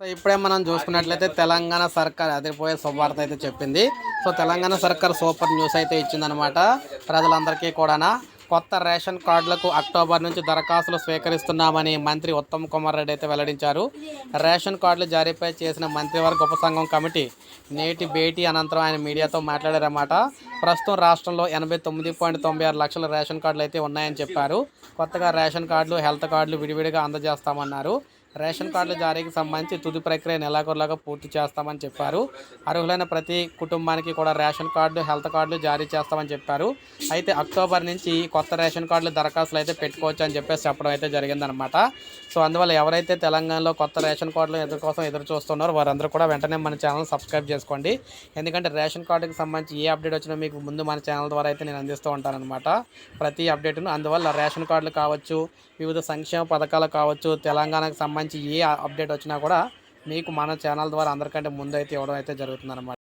So ఇప్పుడే మనం చూసుకున్నట్లయితే తెలంగాణ సర్కార్ అదిరిపోయే శుభవార్త అయితే చెప్పింది. సో తెలంగాణ సర్కార్ సూపర్ న్యూస్ అయితే ఇచ్చిందనమాట ప్రజలందరికీ కూడా కొత్త రేషన్ కార్డులకు అక్టోబర్ నుంచి దరఖాస్తులు స్వీకరిస్తున్నామని మంత్రి ఉత్తమ్ కుమార్ రెడ్డి అయితే వెల్లడించారు. రేషన్ కార్డులు జారీపై చేసిన మంత్రివర్గ ఉపసంఘం కమిటీ నేటి భేటీ అనంతరం ఆయన మీడియాతో మాట్లాడారన్నమాట. ప్రస్తుతం రాష్ట్రంలో ఎనభై తొమ్మిది పాయింట్ తొంభై ఆరు లక్షల రేషన్ కార్డులు అయితే ఉన్నాయని చెప్పారు. కొత్తగా రేషన్ కార్డులు హెల్త్ కార్డులు విడివిడిగా అందజేస్తామన్నారు. రేషన్ కార్డుల జారీకి సంబంధించి తుది ప్రక్రియ నెలాఖరులాగా పూర్తి చేస్తామని చెప్పారు. అర్హులైన ప్రతి కుటుంబానికి కూడా రేషన్ కార్డు హెల్త్ కార్డులు జారీ చేస్తామని చెప్పారు. అయితే అక్టోబర్ నుంచి కొత్త రేషన్ కార్డులు దరఖాస్తులు అయితే పెట్టుకోవచ్చు అని చెప్పేసి చెప్పడం అయితే జరిగిందనమాట సో అందువల్ల ఎవరైతే తెలంగాణలో కొత్త రేషన్ కార్డులు ఎదురు కోసం ఎదురు చూస్తున్నారో వారందరూ కూడా వెంటనే మన ఛానల్ సబ్స్క్రైబ్ చేసుకోండి. ఎందుకంటే రేషన్ కార్డుకి సంబంధించి ఏ అప్డేట్ వచ్చినా మీకు ముందు మన ఛానల్ ద్వారా అయితే నేను అందిస్తూ ఉంటానన్నమాట. ప్రతి అప్డేట్ను అందువల్ల రేషన్ కార్డులు కావచ్చు వివిధ సంక్షేమ పథకాలు కావచ్చు తెలంగాణకు సంబంధించి సంబంధించి ఏ అప్డేట్ వచ్చినా కూడా మీకు మన ఛానల్ ద్వారా అందరికంటే ముందు అయితే ఇవ్వడం అయితే జరుగుతుందన్నమాట.